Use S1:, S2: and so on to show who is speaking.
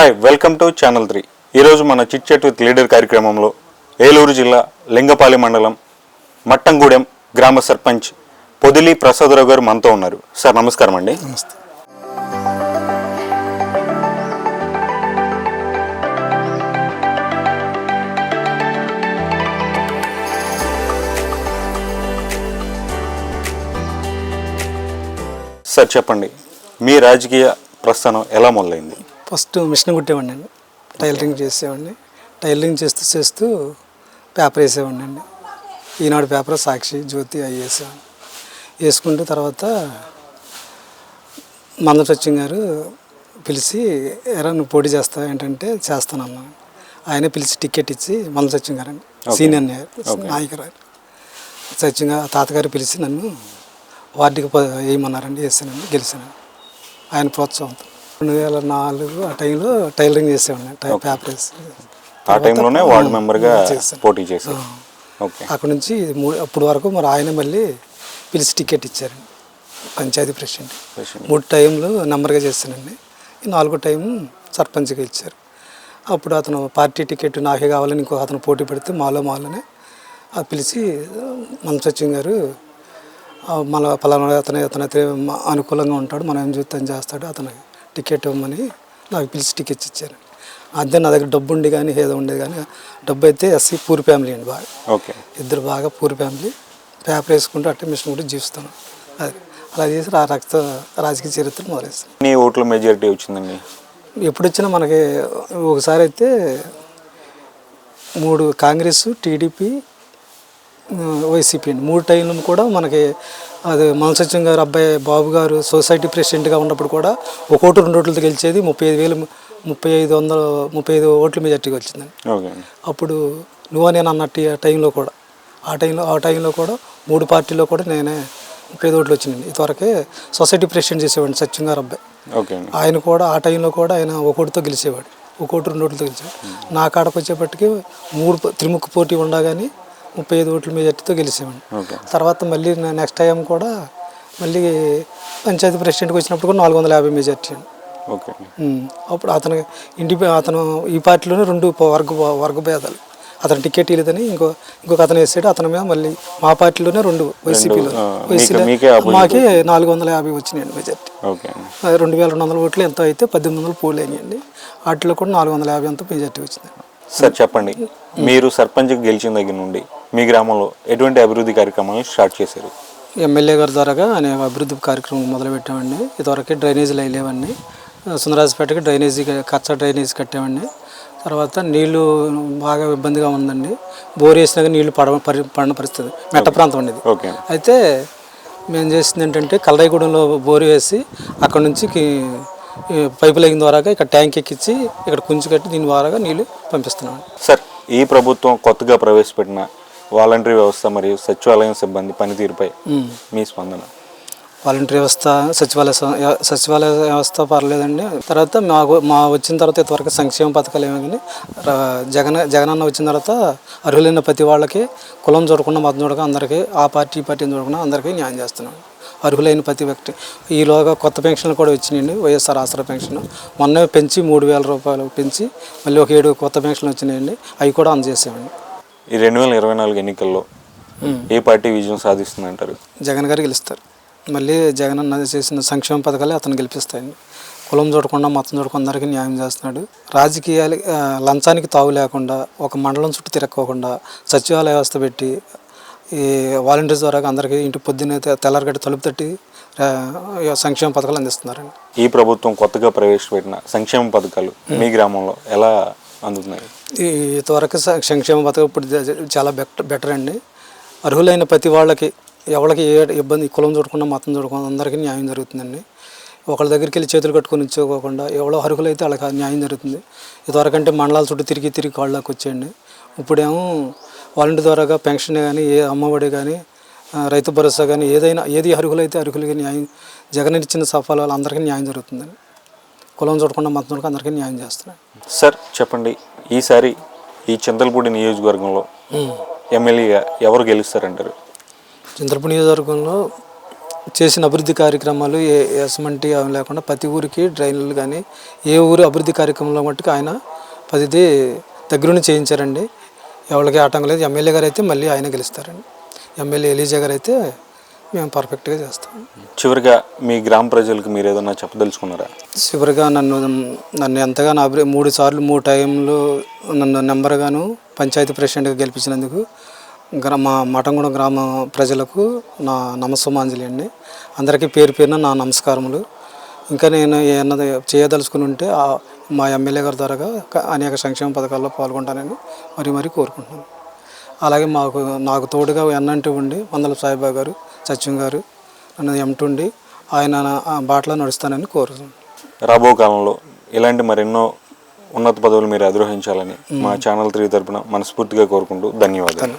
S1: Hi welcome to channel three ఈరోజు మన chit chat with leader కార్యక్రమంలో ఏలూరు జిల్లా లింగపాలి మండలం మట్టంగూడెం గ్రామ సర్పంచ్ పొదిలి ప్రసాదరావు గారు మనతో ఉన్నారు. సార్ నమస్కారం అండి.
S2: నమస్తే.
S1: సార్ చెప్పండి. మీ రాజకీయ ప్రస్థానం ఎలా మొదలైంది?
S2: ఫస్ట్ మిషన్ కుట్టేవాడిని అండి టైలరింగ్ చేసేవాడిని. టైలరింగ్ చేస్తూ చేస్తూ పేపర్ వేసేవాడిని అండి. ఈనాడు పేపర్ సాక్షి జ్యోతి అవి వేసేవాడిని వేసుకుంటూ తర్వాత మంద సత్యం గారు పిలిచి ఎరా నువ్వు పోటీ చేస్తావు? ఏంటంటే చేస్తానన్నా ఆయన పిలిచి టికెట్ ఇచ్చి మంద సత్యం గారు అండి సీనియర్ నాయకుడు గారు తాతగారు పిలిచి నన్ను వార్డుకి వేయమన్నారండి వేసానండి గెలిచానండి. ఆయన ప్రోత్సాహంతో. రెండు వేల నాలుగు ఆ టైంలో టైలరింగ్ చేసేవాడిని టై- పేపర్ వేసి
S1: ఆ టైంలోనే వార్డు మెంబర్గా. పోటీ చేశారు. ఓకే.
S2: అక్కడ నుంచి అప్పుడు వరకు మరి ఆయన మళ్ళీ పిలిచి టికెట్ ఇచ్చారండి పంచాయతీ ప్రెసిడెంట్. మూడు టైంలు నెంబర్గా చేశానండి ఈ నాలుగో టైం సర్పంచ్గా ఇచ్చారు. అప్పుడు అతను పార్టీ టికెట్ నాకే కావాలని ఇంకో అతను పోటీ పెడితే మాలో మాలోనే ఆ పిలిచి మన సచిన్ గారు మన పలానా అతను అతను అయితే అనుకూలంగా ఉంటాడు మనం ఏం చూస్తాం చేస్తాడు అతను టికెట్ ఇవ్వమని నాకు పిలిచి టికెట్స్ ఇచ్చారు. అదే నా దగ్గర డబ్బు ఉండి కానీ ఏదో ఉండేది కానీ డబ్బు అయితే ఎస్సీ పూర్ ఫ్యామిలీ అండి బాగా.
S1: ఓకే.
S2: ఇద్దరు బాగా పూర్ ఫ్యామిలీ. పేపర్ వేసుకుంటూ అట్టే మిషన్ కూడా జీవిస్తాను అది అలా చేసి ఆ రక్త రాజకీయ చరిత్ర మొదలేస్తాను
S1: ఎన్ని ఓట్ల మెజారిటీ వచ్చిందండి?
S2: ఎప్పుడు వచ్చినా మనకి ఒకసారి అయితే మూడు కాంగ్రెస్ టీడీపీ వైసీపీ అండి. మూడు టైంలు కూడా మనకి అది మనసత్యం గారు అబ్బాయి బాబు గారు సొసైటీ ప్రెసిడెంట్గా ఉన్నప్పుడు కూడా ఒక ఓటు రెండు ఓట్లతో గెలిచేది ముప్పై ఐదు వేలు ముప్పై ఐదు వందల ముప్పై ఐదు ఓట్ల మెజార్టీగా వచ్చిందండి. అప్పుడు నువ్వు నేను అన్నట్టు ఆ టైంలో కూడా ఆ టైంలో ఆ టైంలో కూడా మూడు పార్టీలో కూడా నేనే ముప్పై ఐదు ఓట్లు వచ్చినాయండి. ఇంతవరకే సొసైటీ ప్రెసిడెంట్ చేసేవాడిని సత్యం గారు అబ్బాయి. ఆయన కూడా ఆ టైంలో కూడా ఆయన ఒక ఓటుతో గెలిచేవాడు ఒక ఓటు రెండు ఓట్లతో గెలిచేవాడు. నా కాడకు వచ్చేపటికి మూడు త్రిముఖ పోటీ ఉండగానే ముప్పై ఐదు ఓట్ల మెజార్టీతో గెలిచేవాడిని.
S1: ఓకే.
S2: తర్వాత మళ్ళీ నెక్స్ట్ టైం కూడా మళ్ళీ పంచాయతీ ప్రెసిడెంట్కి వచ్చినప్పుడు కూడా నాలుగు వందల యాభై మెజార్టీ అండి
S1: ఓకే.
S2: అప్పుడు అతను ఇంటి అతను ఈ పార్టీలోనే రెండు వర్గ వర్గ భేదాలు. అతను టికెట్ ఇవ్వలేదని ఇంకో ఇంకొక అతను వేసాడు అతని మీద మళ్ళీ మా పార్టీలోనే రెండు వైసీపీలో. వైసీపీ
S1: మీకే-
S2: నాలుగు వందల యాభై వచ్చినాయండి మెజార్టీ. రెండు వేల రెండు వందల ఓట్లు ఎంత అయితే పద్దెనిమిది వందలు పోలు అయినాయండి వాటిలో కూడా నాలుగు వందల యాభై అంత మెజార్టీ వచ్చింది.
S1: సార్ చెప్పండి. మీరు సర్పంచ్కి గెలిచిన దగ్గర నుండి మీ గ్రామంలో ఎటువంటి అభివృద్ధి కార్యక్రమాలను స్టార్ట్ చేశారు?
S2: ఎమ్మెల్యే గారి ద్వారాగా అనేక అభివృద్ధి కార్యక్రమం మొదలుపెట్టామండి. ఇదివరకే డ్రైనేజీలు అయ్యేవండి సుందరాజపేటకి డ్రైనేజీ కచ్చా డ్రైనేజీ కట్టామండి. తర్వాత నీళ్ళు బాగా ఇబ్బందిగా ఉందండి. బోర్ వేసినాక నీళ్ళు పడ పరి- పడిన పరిస్థితి. మెట్ట ప్రాంతం ఉండేది అయితే మేము చేసింది ఏంటంటే కలరాయిగూడెంలో బోరు వేసి అక్కడ నుంచి పైపు లైన్ ద్వారాగా ఇక్కడ ట్యాంక్ ఎక్కించి ఇక్కడ కుంచి కట్టి దీని ద్వారాగా నీళ్ళు పంపిస్తున్నాం
S1: సార్ ఈ ప్రభుత్వం కొత్తగా ప్రవేశపెట్టిన వాలంటరీ వ్యవస్థ మరియు సచివాలయం సిబ్బంది పనితీరుపై మీ స్పందన?
S2: వాలంటీర్ వ్యవస్థ సచివాలయ సచివాలయ వ్యవస్థ పర్లేదండి. తర్వాత మాకు మా వచ్చిన తర్వాత ఇంతవరకు సంక్షేమ పథకాలు ఏమో కానీ జగన్ జగనన్న వచ్చిన తర్వాత అర్హులైన ప్రతి వాళ్ళకి కులం చూడకుండా మతం చూడకుండా అందరికీ ఆ పార్టీ ఈ పార్టీని చూడకుండా అందరికీ న్యాయం చేస్తున్నాం. అర్హులైన ప్రతి వ్యక్తి. ఈలోగా కొత్త పెన్షన్లు కూడా వచ్చినాయండి వైఎస్ఆర్ ఆసరా పెన్షన్. మొన్న పెంచి మూడు వేల రూపాయలు పెంచి మళ్ళీ ఒక ఏడు కొత్త పెన్షన్లు వచ్చినాయండి అవి కూడా అందజేసామండి
S1: ఈ రెండు వేల ఇరవై నాలుగు ఎన్నికల్లో. ఏ పార్టీ విజయం సాధిస్తుందంటారు?
S2: జగన్ గారు గెలుస్తారు. మళ్ళీ జగన్ అన్న చేసిన సంక్షేమ పథకాలే అతను గెలిపిస్తాయండి. కులం చూడకుండా మొత్తం చూడకుండా అందరికీ న్యాయం చేస్తున్నాడు. రాజకీయాలు లంచానికి తావు లేకుండా ఒక మండలం చుట్టూ తిరక్కోకుండా సచివాలయ వ్యవస్థ పెట్టి ఈ వాలంటీర్స్ ద్వారా అందరికీ ఇంటి పొద్దున్నే తెల్లారగడ్డ తలుపు తట్టి సంక్షేమ పథకాలు అందిస్తున్నారండి.
S1: ఈ ప్రభుత్వం కొత్తగా ప్రవేశపెట్టిన సంక్షేమ పథకాలు మీ గ్రామంలో ఎలా అందుతున్నాయి.
S2: ఈ ఇంతవరకు సంక్షేమ పథకం ఇప్పుడు చాలా బెటర్ బెటర్ అండి. అర్హులైన ప్రతి వాళ్ళకి ఎవరికి ఏ ఇబ్బంది కులం చూడకుండా మతం చూడకుండా అందరికీ న్యాయం జరుగుతుందండి. ఒకళ్ళ దగ్గరికి వెళ్ళి చేతులు కట్టుకొని ఉంచుకోకుండా ఎవరో అర్హులైతే వాళ్ళకి న్యాయం జరుగుతుంది. ఇంతవరకు అంటే మండలాల చుట్టూ తిరిగి తిరిగి కాళ్ళకి వచ్చేయండి. ఇప్పుడేమో వాలంటీర్ ద్వారాగా పెన్షన్ కానీ ఏ అమ్మఒడి కానీ రైతు భరోసా కానీ ఏదైనా ఏది అర్హులైతే అర్హులకి న్యాయం జగన్ ఇచ్చిన సఫలాలు అందరికీ న్యాయం జరుగుతుందండి. కులం చూడకుండా మతం చూడకుండా అందరికీ న్యాయం చేస్తున్నాయి.
S1: సార్ చెప్పండి. ఈసారి ఈ చింతలపూడి నియోజకవర్గంలో. ఎమ్మెల్యేగా ఎవరు గెలుస్తారంటారు?
S2: చంద్రపూడి నియోజకవర్గంలో చేసిన అభివృద్ధి కార్యక్రమాలు ఏ ఎస్మంటి అవి లేకుండా ప్రతి ఊరికి డ్రైన్లు కానీ ఏ ఊరు అభివృద్ధి కార్యక్రమంలో మట్టుకు ఆయన ప్రతిదీ దగ్గరుండి చేయించారండి. ఎవరికి ఆటంకం లేదు. ఎమ్మెల్యే గారు అయితే మళ్ళీ ఆయన గెలుస్తారండి. ఎమ్మెల్యే ఎలీజా గారు అయితే మేము పర్ఫెక్ట్గా చేస్తాం.
S1: చివరిగా మీ గ్రామ ప్రజలకు మీరు ఏదన్నా చెప్పదలుచుకున్నారా?
S2: చివరిగా నన్ను నన్ను ఎంతగానో అభివృ మూడు సార్లు మూడు టైంలు నన్ను నెంబర్గాను పంచాయతీ ప్రెసిడెంట్గా గెలిపించినందుకు గ్రామ మఠంగూడెం గ్రామ ప్రజలకు నా నమస్సమాంజలి అండి అందరికీ పేరు పేరున నా నమస్కారములు. ఇంకా నేను ఏమన్నా చేయదలుచుకుని ఉంటే మా ఎమ్మెల్యే గారి ద్వారాగా క- అనేక సంక్షేమ పథకాల్లో పాల్గొంటానని మరీ మరీ కోరుకుంటున్నాను. అలాగే మాకు నాకు తోడుగా ఎన్నంటి ఉండి మందల సాయిబాబా గారు సత్యం గారు నన్ను ఎంటుండి ఆయన ఆ బాటలో నడుస్తానని కోరుతున్నాను.
S1: రాబో కాలంలో ఇలాంటి మరెన్నో ఉన్నత పదవులు మీరు అధిరోహించాలని మా ఛానల్ త్రీ తరపున మనస్ఫూర్తిగా కోరుకుంటూ
S2: ధన్యవాదాలు.